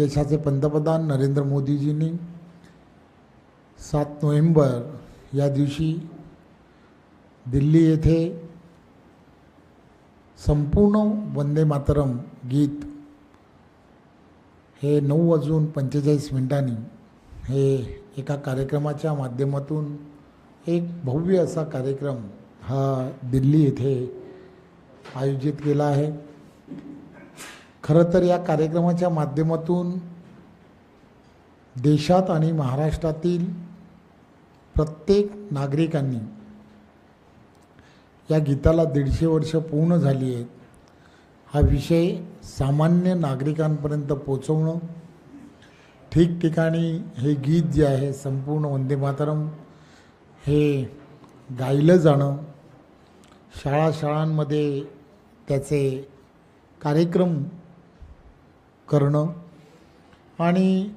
देशाचे पंतप्रधान नरेंद्र मोदीजींनी सात नोव्हेंबर या दिवशी दिल्ली येथे संपूर्ण वंदे मातरम गीत हे नऊ वाजून पंचेचाळीस मिनिटांनी हे एका कार्यक्रमाच्या माध्यमातून एक भव्य असा कार्यक्रम हा दिल्ली येथे आयोजित केला आहे. खरं तर या कार्यक्रमाच्या माध्यमातून देशात आणि महाराष्ट्रातील प्रत्येक नागरिकांनी या गीताला दीडशे वर्ष पूर्ण झाली आहेत. हा विषय सामान्य नागरिकांपर्यंत पोचवणं ठिकठिकाणी हे गीत जे आहे संपूर्ण वंदे मातरम हे गायलं जाणं शाळा शाळांमध्ये त्याचे कार्यक्रम करणं आणि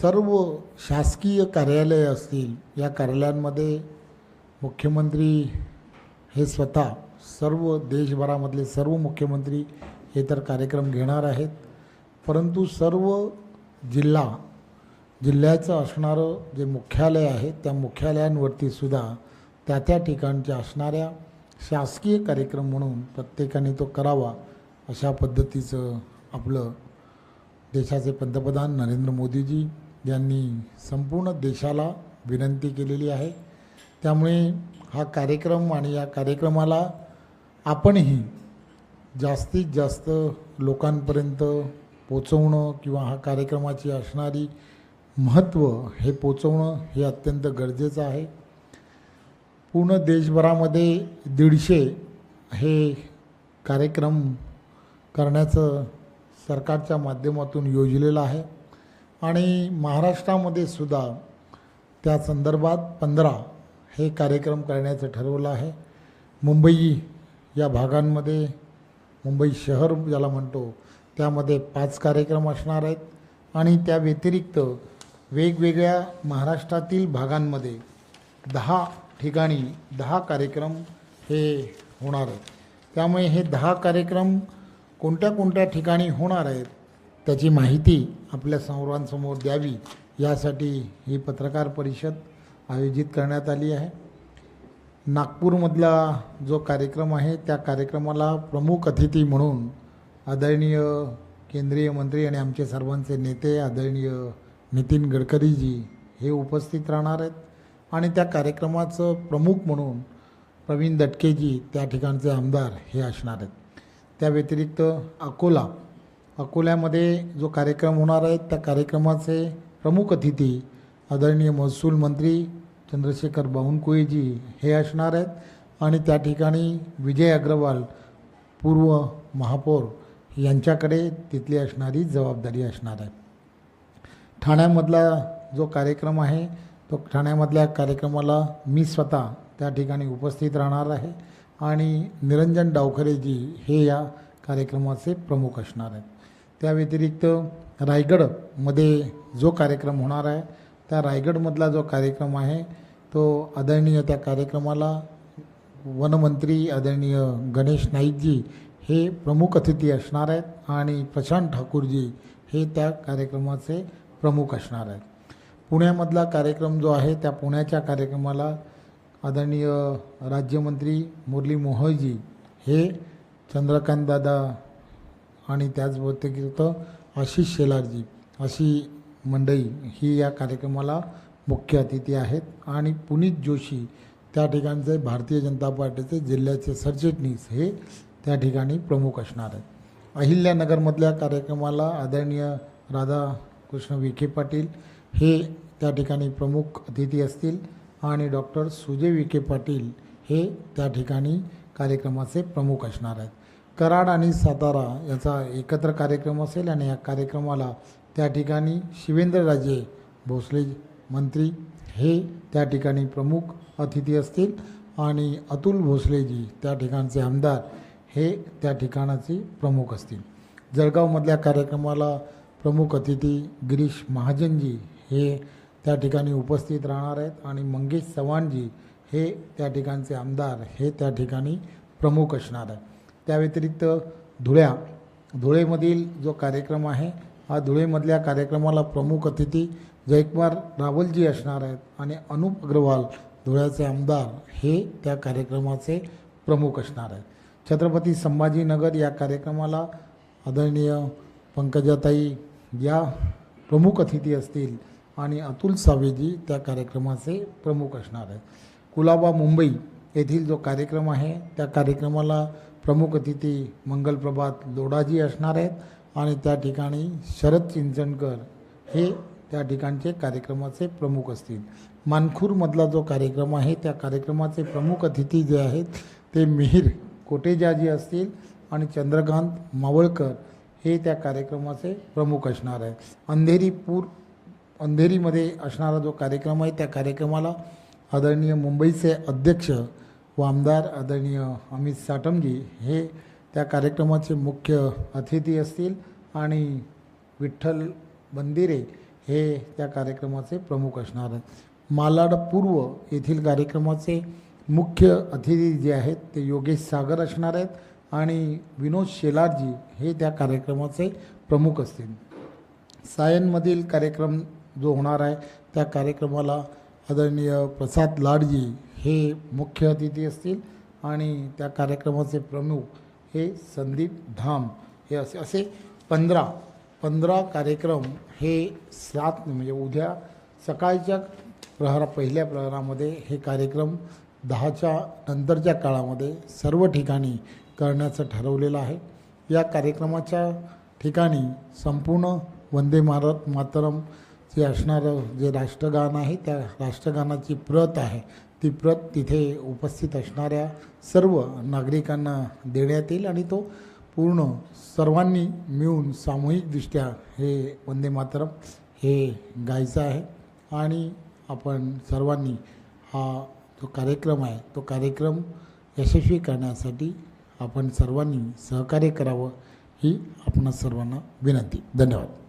सर्व शासकीय कार्यालय असतील या कार्यालयांमध्ये मुख्यमंत्री हे स्वतः सर्व देशभरामधले सर्व मुख्यमंत्री हे तर कार्यक्रम घेणार आहेत. परंतु सर्व जिल्हा जिल्ह्याचं असणारं जे मुख्यालय आहे त्या मुख्यालयांवरती सुद्धा त्या त्या ठिकाणच्या असणाऱ्या शासकीय कार्यक्रम म्हणून प्रत्येकाने तो करावा. अशा पद्धतीचं आपलं देशाचे पंतप्रधान नरेंद्र मोदीजी यांनी संपूर्ण देशाला विनंती केलेली आहे. त्यामुळे हा कार्यक्रम आणि या कार्यक्रमाला आपणही जास्तीत जास्त लोकांपर्यंत पोचवणं किंवा हा कार्यक्रमाची असणारी महत्त्व हे पोचवणं हे अत्यंत गरजेचं आहे. पूर्ण देशभरामध्ये दीडशे हे कार्यक्रम करण्याचं सरकारच्या माध्यमातून योजलेलं आहे. आणि महाराष्ट्रामध्ये सुद्धा त्या संदर्भात पंधरा हे कार्यक्रम करण्याचं ठरवलं आहे. मुंबई या भागांमध्ये मुंबई शहर ज्याला म्हणतो त्यामध्ये पाच कार्यक्रम असणार आहेत. आणि त्या व्यतिरिक्त वेगवेगळ्या महाराष्ट्रातील भागांमध्ये दहा ठिकाणी दहा कार्यक्रम हे होणार आहेत. त्यामुळे हे दहा कार्यक्रम कोणत्या कोणत्या ठिकाणी होणार आहेत त्याची माहिती आपल्या सर्वांसमोर द्यावी यासाठी ही पत्रकार परिषद आयोजित करण्यात आली आहे. नागपूरमधला जो कार्यक्रम आहे त्या कार्यक्रमाला प्रमुख अतिथी म्हणून आदरणीय केंद्रीय मंत्री आणि आमचे सर्वांचे नेते आदरणीय नितीन गडकरीजी हे उपस्थित राहणार आहेत आणि त्या कार्यक्रमाचं प्रमुख म्हणून प्रवीण दटकेजी त्या ठिकाणचे आमदार हे असणार आहेत. त्या व्यतिरिक्त अकोला. अकोल्यामध्ये जो कार्यक्रम होणार आहे त्या कार्यक्रमाचे प्रमुख अतिथी आदरणीय महसूल मंत्री चंद्रशेखर बावनकुळेजी हे असणार आहेत. आणि त्या ठिकाणी विजय अग्रवाल पूर्व महापौर यांच्याकडे तिथली असणारी जबाबदारी असणार आहे. ठाण्यामधला जो कार्यक्रम आहे तो ठाण्यामधल्या कार्यक्रमाला मी स्वतः त्या ठिकाणी उपस्थित राहणार आहे. आणि निरंजन डावखरेजी हे या कार्यक्रमाचे प्रमुख असणार आहेत. त्या व्यतिरिक्त रायगडमध्ये जो कार्यक्रम होणार आहे त्या रायगडमधला जो कार्यक्रम आहे तो आदरणीय त्या कार्यक्रमाला वनमंत्री आदरणीय गणेश नाईकजी हे प्रमुख अतिथी असणार आहेत आणि प्रशांत ठाकूरजी हे त्या कार्यक्रमाचे प्रमुख असणार आहेत. पुण्यामधला कार्यक्रम जो आहे त्या पुण्याच्या कार्यक्रमाला आदरणीय राज्यमंत्री मुरली मोहोळजी हे चंद्रकांत दादा आणि त्याच व्यतिरिक्त आशिष शेलारजी अशी मंडळी ही या कार्यक्रमाला मुख्य अतिथी आहेत. आणि पुनीत जोशी त्या ठिकाणचे भारतीय जनता पार्टीचे जिल्ह्याचे सरचिटणीस हे त्या ठिकाणी प्रमुख असणार आहेत. अहिल्यानगरमधल्या कार्यक्रमाला आदरणीय राधाकृष्ण विखे पाटील हे त्या ठिकाणी प्रमुख अतिथी असतील. आणि डॉक्टर सुजय विखे पाटील हे त्या ठिकाणी कार्यक्रमाचे प्रमुख असणार आहेत. कराड आणि सातारा याचा एकत्र कार्यक्रम असेल आणि या कार्यक्रमाला त्या ठिकाणी शिवेंद्रराजे भोसले मंत्री हे त्या ठिकाणी प्रमुख अतिथी असतील आणि अतुल भोसलेजी त्या ठिकाणचे आमदार हे त्या ठिकाणाचे प्रमुख असतील. जळगावमधल्या कार्यक्रमाला प्रमुख अतिथी गिरीश महाजनजी हे त्या ठिकाणी उपस्थित राहणार आहेत. आणि मंगेश चव्हाणजी हे त्या ठिकाणचे आमदार हे त्या ठिकाणी प्रमुख असणार आहे त्या व्यतिरिक्त धुळ्या धुळेमधील जो कार्यक्रम आहे हा धुळेमधल्या कार्यक्रमाला प्रमुख अतिथी जयकुमार रावलजी असणार आहेत. आणि अनुप अग्रवाल धुळ्याचे आमदार हे त्या कार्यक्रमाचे प्रमुख असणार आहेत. छत्रपती संभाजीनगर या कार्यक्रमाला आदरणीय पंकजाताई या प्रमुख अतिथी असतील आणि अतुल सावेजी त्या कार्यक्रमाचे प्रमुख असणार आहेत. कुलाबा मुंबई येथील जो कार्यक्रम आहे त्या कार्यक्रमाला प्रमुख अतिथी मंगलप्रभात लोडाजी असणार आहेत आणि त्या ठिकाणी शरद चिंचणकर हे त्या ठिकाणचे कार्यक्रमाचे प्रमुख असतील. मानखूरमधला जो कार्यक्रम आहे त्या कार्यक्रमाचे प्रमुख अतिथी जे आहेत ते मिहीर कोटेजाजी असतील आणि चंद्रकांत मावळकर हे त्या कार्यक्रमाचे प्रमुख असणार आहे अंधेरी पूर अंधेरीमध्ये असणारा जो कार्यक्रम आहे त्या कार्यक्रमाला आदरणीय मुंबईचे अध्यक्ष व आमदार आदरणीय अमित साटमजी हे त्या कार्यक्रमाचे मुख्य अतिथी असतील आणि विठ्ठल बंदिरे हे त्या कार्यक्रमाचे प्रमुख असणार आहेत. मालाड पूर्व येथील कार्यक्रमाचे मुख्य अतिथी जे आहेत ते योगेश सागर असणार आहेत आणि विनोद शेलारजी हे त्या कार्यक्रमाचे प्रमुख असतील. सायनमधील कार्यक्रम जो होणार आहे त्या कार्यक्रमाला आदरणीय प्रसाद लाडजी हे मुख्य अतिथी असतील आणि त्या कार्यक्रमाचे प्रमुख हे संदीप धाम हे असे असे पंधरा पंधरा कार्यक्रम हे सात म्हणजे उद्या सकाळच्या प्रहरा पहिल्या प्रहरामध्ये हे कार्यक्रम दहाच्या नंतरच्या काळामध्ये सर्व ठिकाणी करण्याचं ठरवलेलं आहे. या कार्यक्रमाच्या ठिकाणी संपूर्ण वंदे मारत मातरम जे असणारं जे राष्ट्रगान आहे त्या राष्ट्रगानाची प्रत आहे ती प्रत तिथे उपस्थित असणाऱ्या सर्व नागरिकांना देण्यात येईल आणि तो पूर्ण सर्वांनी मिळून सामूहिकदृष्ट्या हे वंदे मातरम हे गायचं आहे. आणि आपण सर्वांनी हा जो कार्यक्रम आहे तो कार्यक्रम यशस्वी करण्यासाठी आपण सर्वांनी सहकार्य करावं ही आपणा सर्वांना विनंती. धन्यवाद.